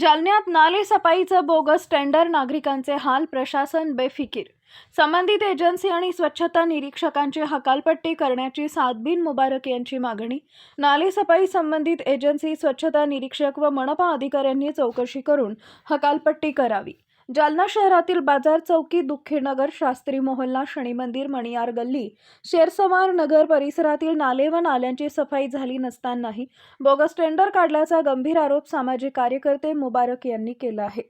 जालन्यात नालेसफाईचं bogus tender नागरिकांचे हाल प्रशासन बेफिकीर. संबंधित एजन्सी आणि स्वच्छता निरीक्षकांची हकालपट्टी करण्याची सादबिन मुबारक यांची मागणी. नालेसफाई संबंधित एजन्सी स्वच्छता निरीक्षक व मनपा अधिकाऱ्यांनी चौकशी करून हकालपट्टी करावी. जालना शहरातील बाजार चौकी दुःखीनगर शास्त्री मोहल्ला शनी मंदिर मणियार गल्ली शेरसवार नगर परिसरातील नाले व नाल्यांची सफाई झाली नसतानाही बोगस टेंडर काढल्याचा गंभीर आरोप सामाजिक कार्यकर्ते मुबारक यांनी केला आहे.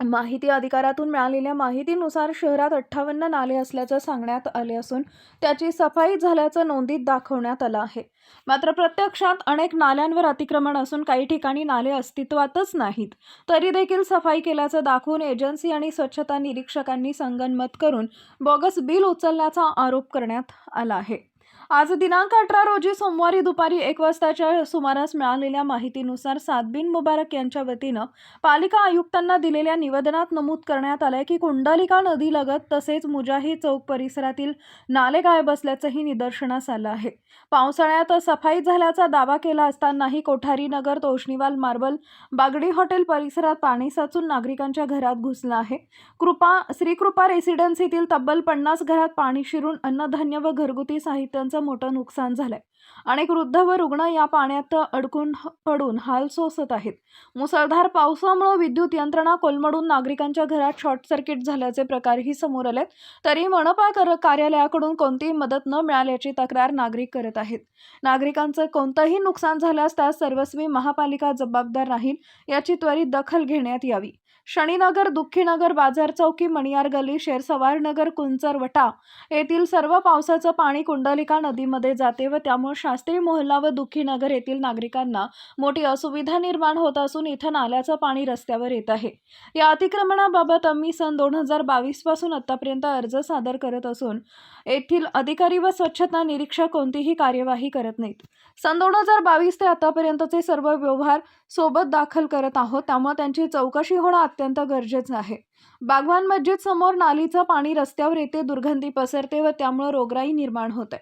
माहिती अधिकारातून मिळालेल्या माहितीनुसार शहरात अठ्ठावन्न नाले असल्याचं सांगण्यात आले असून त्याची सफाई झाल्याचं नोंदीत दाखवण्यात आलं आहे. मात्र प्रत्यक्षात अनेक नाल्यांवर अतिक्रमण असून काही ठिकाणी नाले अस्तित्वातच नाहीत. तरी देखील सफाई केल्याचं दाखवून एजन्सी आणि स्वच्छता निरीक्षकांनी संगनमत करून बोगस बिल उचलण्याचा आरोप करण्यात आला आहे. आज दिनांक अठरा रोजी सोमवारी दुपारी एक वाजताच्या सुमारास मिळालेल्या माहितीनुसार सादबिन मुबारक यांच्या वतीनं पालिका आयुक्तांना दिलेल्या निवेदनात नमूद करण्यात आलंय की कुंडलिका नदीलगत तसेच मुजाही चौक परिसरातील नाले गायब असल्याचंही निदर्शनास आलं आहे. पावसाळ्यात सफाई झाल्याचा दावा केला असतानाही कोठारी नगर तोष्णीवाल मार्बल बागडी हॉटेल परिसरात पाणी साचून नागरिकांच्या घरात घुसलं आहे. कृपा श्रीकृपा रेसिडेन्सीतील तब्बल पन्नास घरात पाणी शिरून अन्नधान्य व घरगुती साहित्यांचं मोठं नुकसान झालंय. अनेक वृद्ध व रुग्ण या पाण्यात अडकून पडून हाल सोसत आहेत. मुसळधार पावसामुळे विद्युत यंत्रणा कोलमडून नागरिकांच्या घरात शॉर्ट सर्किट झाल्याचे प्रकारही समोर आलेत. तरी मनपा कर कार्यालयाकडून कोणतीही मदत न मिळाल्याची तक्रार नागरिक करत आहेत. नागरिकांचं कोणतंही नुकसान झाल्यास त्यास सर्वस्वी महापालिका जबाबदार राहील याची त्वरित दखल घेण्यात यावी. शनीनगर दुःखीनगर बाजार चौकी मणियार गली शेरसवार नगर कुंचर वटा येथील सर्व पावसाचं पाणी कुंडलिका नदीमध्ये जाते व त्यामुळे शास्त्री मोहल्ला व दुःखीनगर येथील नागरिकांना मोठी असुविधा निर्माण होत असून इथं नाल्याचं पाणी रस्त्यावर येत आहे. या अतिक्रमणाबाबत आम्ही सन दोन हजार बावीसपासून आतापर्यंत अर्ज सादर करत असून येथील अधिकारी व स्वच्छता निरीक्षक कोणतीही कार्यवाही करत नाहीत. सन दोन हजार बावीस ते आतापर्यंतचे सर्व व्यवहार सोबत दाखल करत आहोत त्यामुळे त्यांची चौकशी होणं अत्यंत गरजेचं आहे. बागवान मस्जिद समोर नालीचं पाणी रस्त्यावर येते दुर्गंधी पसरते व त्यामुळे रोगराई निर्माण होते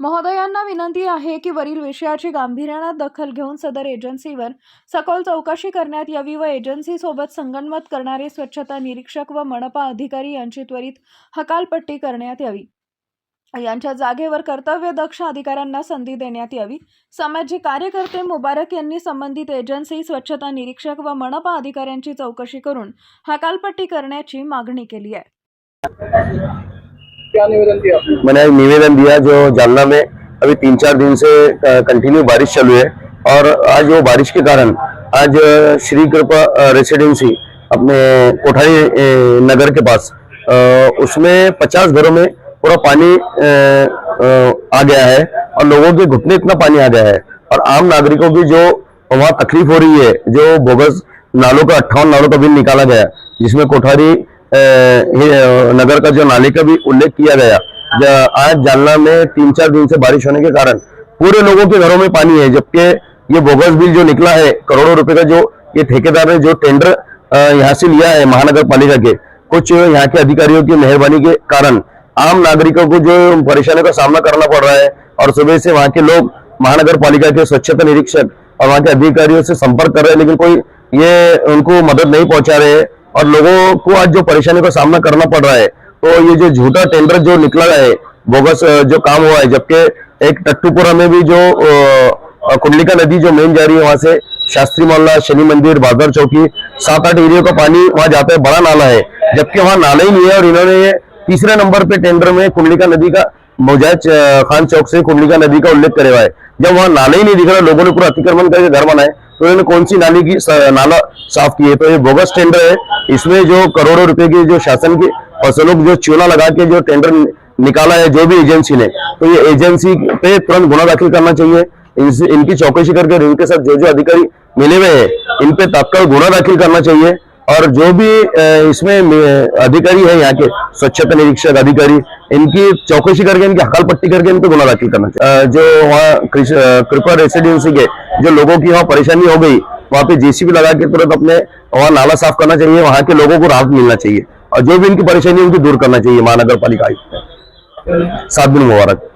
महोदयांना विनंती आहे की वरील विषयाची गांभीर्यानं दखल घेऊन सदर एजन्सीवर सखोल चौकशी करण्यात यावी व एजन्सीसोबत संगनमत करणारे स्वच्छता निरीक्षक व मनपा अधिकारी यांची त्वरित हकालपट्टी करण्यात यावी. यांच्या जागेवर कर्तव्यदक्ष अधिकाऱ्यांना संधी देण्यात यावी. सामाजिक कार्यकर्ते मुबारक यांनी संबंधित एजन्सी स्वच्छता निरीक्षक व मनपा अधिकाऱ्यांची चौकशी करून हकालपट्टी करण्याची मागणी केली आहे. क्या निवेदन दिया मैंने एक निवेदन दिया जो जालना में अभी तीन चार दिन से कंटिन्यू बारिश चालू है। और आज वो बारिश के कारण आज श्री कृपा रेसिडेंसी अपने कोठारी नगर के पास उसमें पचास घरों में पूरा पानी आ गया है और लोगों के घुटने इतना पानी आ गया है। और आम नागरिकों की जो वहाँ तकलीफ़ हो रही है, जो बोगस नालों का, अट्ठावन नालों का बिल निकाला गया, जिसमें कोठारी नगर का जो नाले का भी उल्लेख किया गया आज जालना में तीन चार दिन से बारिश होने के कारण पूरे लोगों के घरों में पानी है, जबकि ये बोगस बिल जो निकला है, करोड़ों रुपए का जो ये ठेकेदार ने जो टेंडर यहाँ से लिया है महानगर पालिका के, कुछ यहाँ के अधिकारियों की मेहरबानी के कारण आम नागरिकों को जो परेशानियों का सामना करना पड़ रहा है, और सुबह से वहाँ के लोग महानगर पालिका के स्वच्छता निरीक्षक और वहाँ के अधिकारियों से संपर्क कर रहे हैं, लेकिन कोई ये उनको मदद नहीं पहुँचा रहे हैं। और लोगों को आज जो परेशानी का सामना करना पड़ रहा है तो ये जो झूठा टेंडर जो निकला है, बोगस जो काम हुआ है, जबकि एक टट्टूपुरा में भी जो कुंडलिका नदी जो मेन जा रही है, वहाँ से शास्त्री मोहल्ला, शनि मंदिर बाज़ार चौकी सात आठ एरिया का पानी वहाँ जाता है, बड़ा नाला है, जबकि वहाँ नाला ही नहीं है और इन्होंने ये तीसरे नंबर पे टेंडर में कुंडलिका नदी का, मुजाहिद खान चौक से कुंडलिका नदी का उल्लेख करे हुआ है। जब वहाँ नाला ही नहीं दिख रहा, लोगों ने पूरा अतिक्रमण करके घर बनाए तो इन्होंने कौन सी नाली की नाला साफ़ की है तो ये बोगस टेंडर है। इसमें जो करोड़ों रुपए की जो शासन की फ़सलों को जो चूना लगा के जो टेंडर निकाला है, जो भी एजेंसी ने तो ये एजेंसी पे तुरंत गुना दाखिल करना चाहिए। इनकी चौकसी करके इनके साथ जो जो अधिकारी मिले हुए हैं, इन पे तत्काल गुना दाखिल करना चाहिए। और जो भी इसमें अधिकारी है यहाँ के, स्वच्छता निरीक्षक अधिकारी, इनकी चौकसी करके, इनकी हकाल पट्टी करके इन पे गुना दाखिल करना चाहिए। जो वहाँ कृपा रेसिडेंसी के जो लोगों की वहाँ परेशानी हो गई, वहाँ पे जेसीबी लगा के तुरंत अपने वहाँ नाला साफ़ करना चाहिए, वहाँ के लोगों को राहत मिलना चाहिए, और जो भी इनकी परेशानी उनकी दूर करना चाहिए महानगर पालिका आयुक्त सात दिन मुबारक।